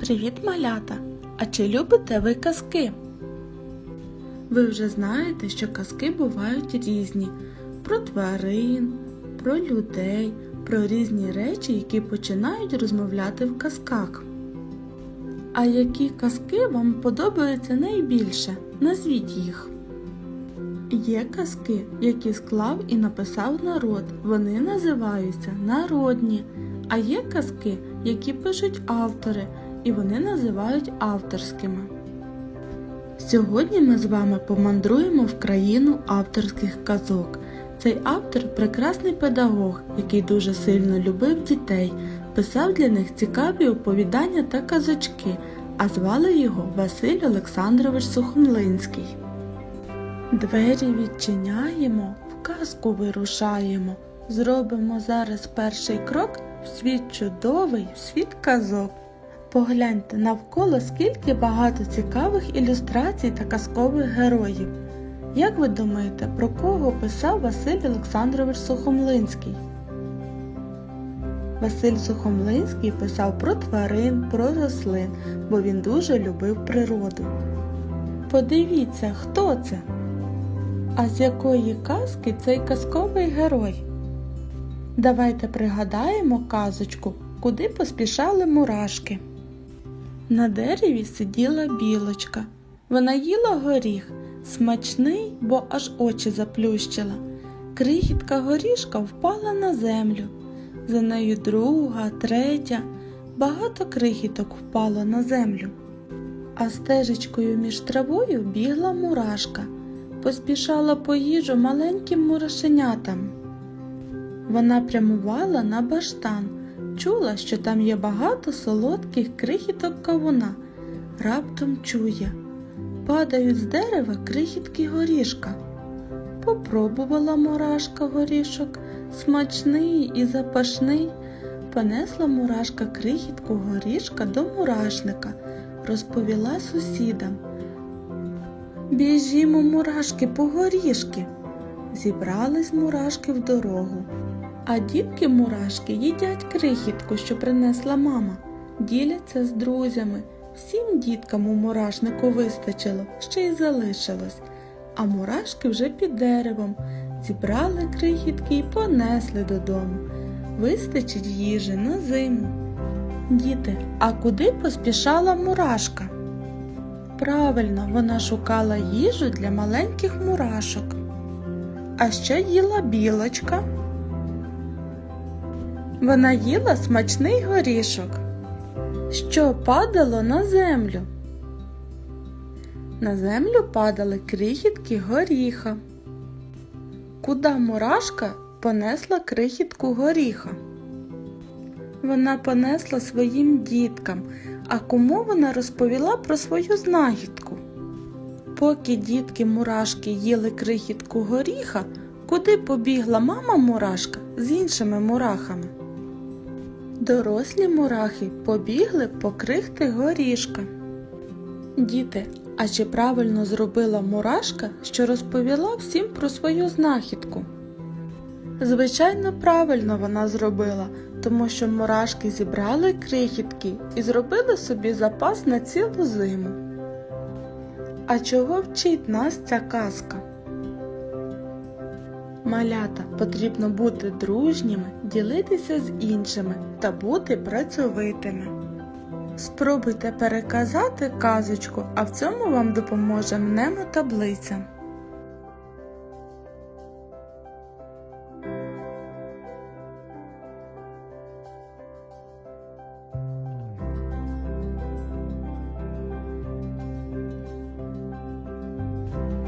Привіт, малята! А чи любите ви казки? Ви вже знаєте, що казки бувають різні про тварин, про людей, про різні речі, які починають розмовляти в казках. А які казки вам подобаються найбільше? Назвіть їх. Є казки, які склав і написав народ. Вони називаються народні. А є казки, які пишуть автори, і вони називають авторськими. Сьогодні ми з вами помандруємо в країну авторських казок. Цей автор прекрасний педагог, який дуже сильно любив дітей, писав для них цікаві оповідання та казочки, а звали його Василь Олександрович Сухомлинський. Двері відчиняємо, в казку вирушаємо. Зробимо зараз перший крок в світ чудовий, в світ казок. Погляньте навколо скільки багато цікавих ілюстрацій та казкових героїв. Як ви думаєте, про кого писав Василь Олександрович Сухомлинський? Василь Сухомлинський писав про тварин, про рослин, бо він дуже любив природу. Подивіться, хто це? А з якої казки цей казковий герой? Давайте пригадаємо казочку, куди поспішали мурашки. На дереві сиділа білочка. Вона їла горіх, смачний, бо аж очі заплющила. Крихітка горішка впала на землю. За нею друга, третя, багато крихіток впало на землю. А стежечкою між травою бігла мурашка, поспішала по їжу маленьким мурашенятам. Вона прямувала на баштан, чула, що там є багато солодких крихіток кавуна. Раптом чує, падають з дерева крихітки горішка. Попробувала мурашка горішок, смачний і запашний. Понесла мурашка крихітку горішка до мурашника, розповіла сусідам. Біжімо, мурашки, по горішки. Зібрались мурашки в дорогу. А дітки мурашки їдять крихітку, що принесла мама, діляться з друзями. Всім діткам у мурашнику вистачило, ще й залишилось. А мурашки вже під деревом зібрали крихітки і понесли додому. Вистачить їжі на зиму. Діти, а куди поспішала мурашка? Правильно, вона шукала їжу для маленьких мурашок. А ще їла білочка. Вона їла смачний горішок, що падало на землю. На землю падали крихітки горіха. Куда мурашка понесла крихітку горіха? Вона понесла своїм діткам, а кому вона розповіла про свою знахідку. Поки дітки мурашки їли крихітку горіха, куди побігла мама мурашка з іншими мурахами? Дорослі мурахи побігли по крихти горішка. Діти, а чи правильно зробила мурашка, що розповіла всім про свою знахідку? Звичайно, правильно вона зробила, тому що мурашки зібрали крихітки і зробили собі запас на цілу зиму. А чого вчить нас ця казка? Малята потрібно бути дружніми, ділитися з іншими та бути працьовитими. Спробуйте переказати казочку, а в цьому вам допоможе мнемотаблиця.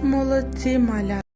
Молодці маля.